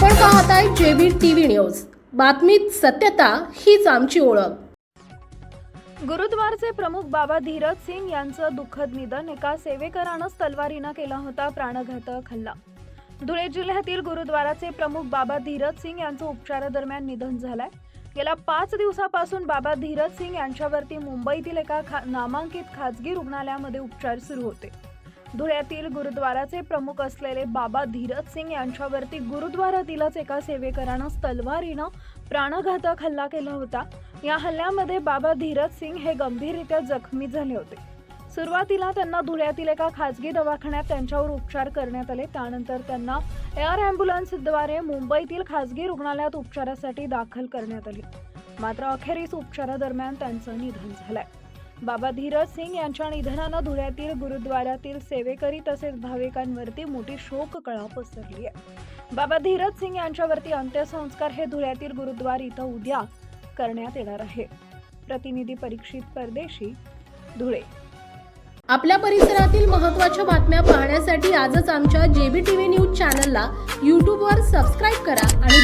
पाहत आहे JB TV news. बातमीत सत्यता हीच आमची ओळख. गुरुद्वारचे प्रमुख बाबा धीरज सिंग यांचं दुःखद निधन एका सेवेकरानंच तलवारीनं केला होता प्राणघातक हल्ला. धुळे जिल्ह्यातील गुरुद्वाराचे प्रमुख बाबा धीरज सिंग यांचं उपचारादरम्यान निधन झालंय. गेल्या पाच दिवसापासून बाबा धीरज सिंग यांच्यावरती मुंबईतील एका खा नामांकित खाजगी रुग्णालयामध्ये उपचार सुरू होते. धुळ्यातील गुरुद्वाराचे प्रमुख असलेले बाबा धीरज सिंग यांच्यावरती गुरुद्वारातीलच एका सेवेकरानं तलवारीनं प्राणघातक हल्ला केला होता. या हल्ल्यामध्ये बाबा धीरज सिंग हे गंभीररित्या जखमी झाले होते. सुरुवातीला त्यांना धुळ्यातील एका खासगी दवाखान्यात त्यांच्यावर उपचार करण्यात आले. त्यानंतर त्यांना एअर अँब्युलन्सद्वारे मुंबईतील खासगी रुग्णालयात उपचारासाठी दाखल करण्यात आले. मात्र अखेरीस उपचारादरम्यान त्यांचं निधन झालंय. बाबा धीरज सिंग यांच्या निधनानं धुळ्यातील गुरुद्वारातील सेवेकरी तसेच भाविकांवरती मोठी शोककळा पसरली आहे. बाबा धीरज सिंग यांच्यावरती अंत्यसंस्कार हे धुळ्यातील गुरुद्वार इथं उद्या करण्यात येणार आहे. प्रतिनिधी परीक्षित परदेशी धुळे. आपल्या परिसरातील महत्त्वाच्या बातम्या पाहण्यासाठी आजच आमच्या जेबी टीव्ही न्यूज चॅनलला यूट्यूबवर सबस्क्राईब करा आणि